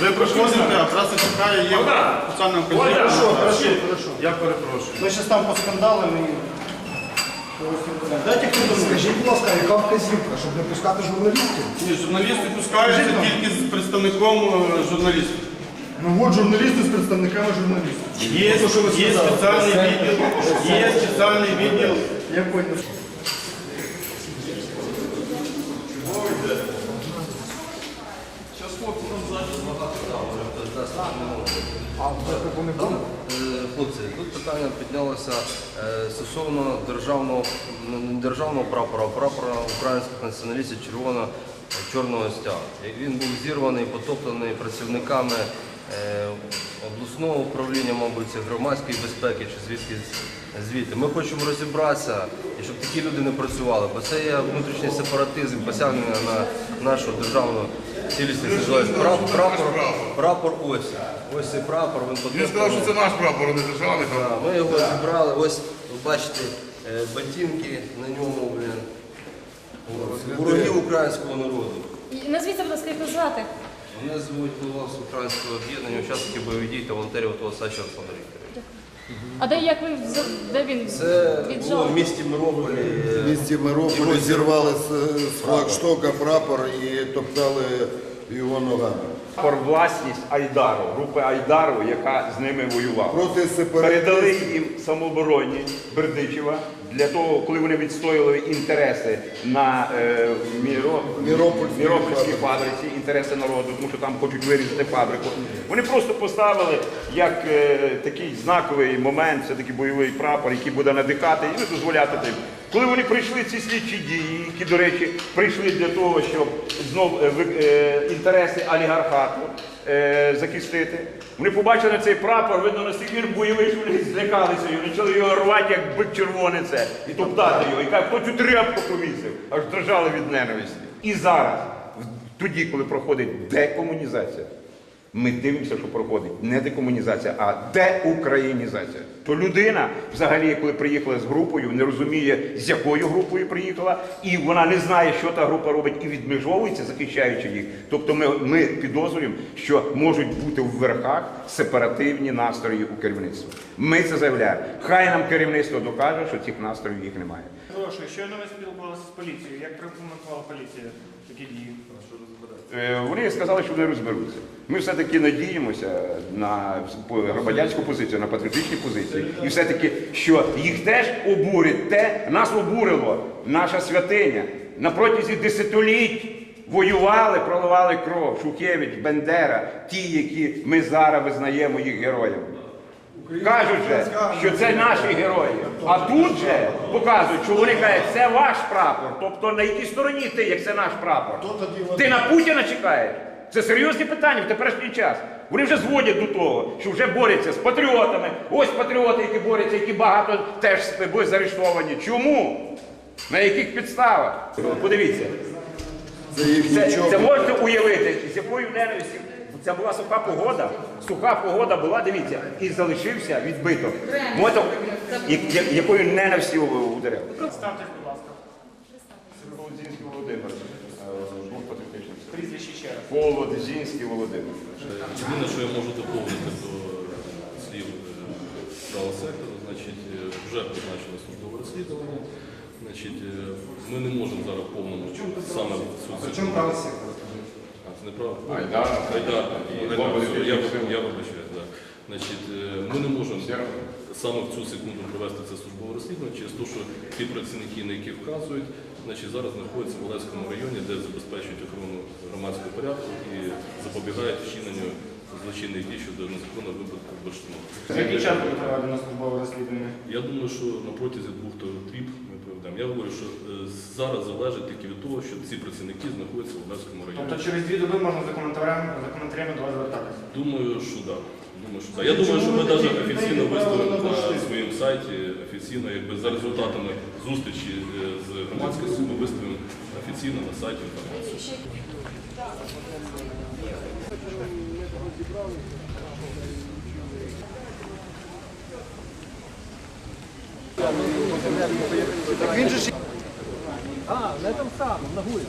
Ви проходите, а траса чекає, є спеціальна вказівка. Хорошо, хорошо, хорошо. Я перепрошую. Ми зараз там поскандалимо і... Дайте хто Скажіть, будь ласка, яка вказівка, щоб не пускати журналістів? Ні, журналісти пускаються тільки з представником е, журналістів. Ну от журналісти з представниками журналістів. Є спеціальний відділ, є спеціальний відділ. Я понял. Хлопці, тут питання піднялося е, стосовно державного, м, не державного прапора, а прапора українських націоналістів червоно-чорного стягу. Він був зірваний, потоплений працівниками е, обласного управління, мабуть, громадської безпеки чи звідки звідти. Ми хочемо розібратися, і щоб такі люди не працювали, бо це є внутрішній сепаратизм, посягнення на нашу державну цілісність. Називається прапор, прапор, прапор ось. Ось цей прапор, він Він сказав, що це наш прапор, а не державний прапор. Так, Ми його зібрали, ось ви бачите е, ботинки на ньому, блін. От, Ворогів українського народу. І Назвіться, будь ласка, як вас звати. Мене звуть голова українського об'єднання, учасники бойових дій та волонтерів АТО Сача Олександр Вікторович. А де як ви де він Це було в місті Мирополі. В місті Мирополі зірвали з, з флагштока прапор і топтали його ногами. Пор власність Айдару, групи Айдару, яка з ними воювала. Проти Передали їм самообороні Бердичева для того, коли вони відстоювали інтереси на е, Міро... Міропольській Міропольській фабриці. інтереси народу, тому що там хочуть вирізати фабрику. Вони просто поставили як е, такий знаковий момент, це такий бойовий прапор, який буде надихати і не дозволяти тим. Коли вони прийшли ці слідчі дії, які, до речі, прийшли для того, щоб знов е, е, інтереси олігархату е, захистити, вони побачили цей прапор, видно, настільки він бойовий, що вони злякалися його, почали його рвати, як бик червоне це, і топтати його. І кажуть, хто цю тряпку повісив, аж дрожали від ненависті. І зараз, тоді, коли проходить декомунізація, ми дивимося, що проходить не декомунізація, а деукраїнізація. То людина, взагалі, коли приїхала з групою, не розуміє, з якою групою приїхала, і вона не знає, що та група робить, і відмежовується, захищаючи їх. Тобто ми, ми підозрюємо, що можуть бути в верхах сепаративні настрої у керівництві. Ми це заявляємо. Хай нам керівництво докаже, що цих настроїв їх немає. Прошу, щойно ви спілкувалися з поліцією. Як прокоментувала поліція такі дії? Е, Вони сказали, що вони розберуться. Ми все-таки надіємося на громадянську позицію, на патріотичні позиції. І все-таки, що їх теж обурить те, нас обурило, наша святиня. На протязі десятиліть воювали, проливали кров. Шухевич, Бендера, ті, які ми зараз визнаємо їх героями. Кажуть же, що це наші герої. А тут же показують, що вони кажуть, це ваш прапор. Тобто на якій стороні ти, як це наш прапор? Ти на Путіна чекаєш? Це серйозні питання в теперішній час. Вони вже зводять до того, що вже борються з патріотами. Ось патріоти, які борються, які багато теж були заарештовані. Чому? На яких підставах? Подивіться. Це це можете уявити, з якою ненавистю. Це була суха погода. Суха погода була, дивіться, і залишився відбиток. Мото, я- я- якою ненавистю ударив. Представтесь, будь ласка. Володзінський Володимир. Був патріотичним. Прізвище ще раз. Володзінський Володимир. Єдине, що я можу доповнити до слів е, правого сектору, значить, е, вже призначено службове розслідування. Значить, е, ми не можемо зараз повному саме в цю При чому право сектора? А, це неправда? Айдар. Айдар. Айдар, Я, я вибачаю. Значить, е, ми не можемо саме в цю секунду провести це службове розслідування через те, що ті працівники, на які вказують, значить, зараз знаходяться в Олевському районі, де забезпечують охорону громадського порядку і запобігають вчиненню злочинних дій щодо незаконного випадку бурштину. Який час буде проведено службове розслідування? Я думаю, що на протязі двох тріб ми проведемо. Я говорю, що е, зараз залежить тільки від того, що ці працівники знаходяться в Одеському районі. Тобто через дві доби можна за коментарем, за коментарями до вас звертатися? Думаю, що так. Думаю, що так. Я думаю, що ми навіть офіційно виставимо на своєму сайті, офіційно, якби за результатами зустрічі е, з громадськістю, ми виставимо офіційно на сайті інформацію. Так він же ж А, на этом самом, на Гуре.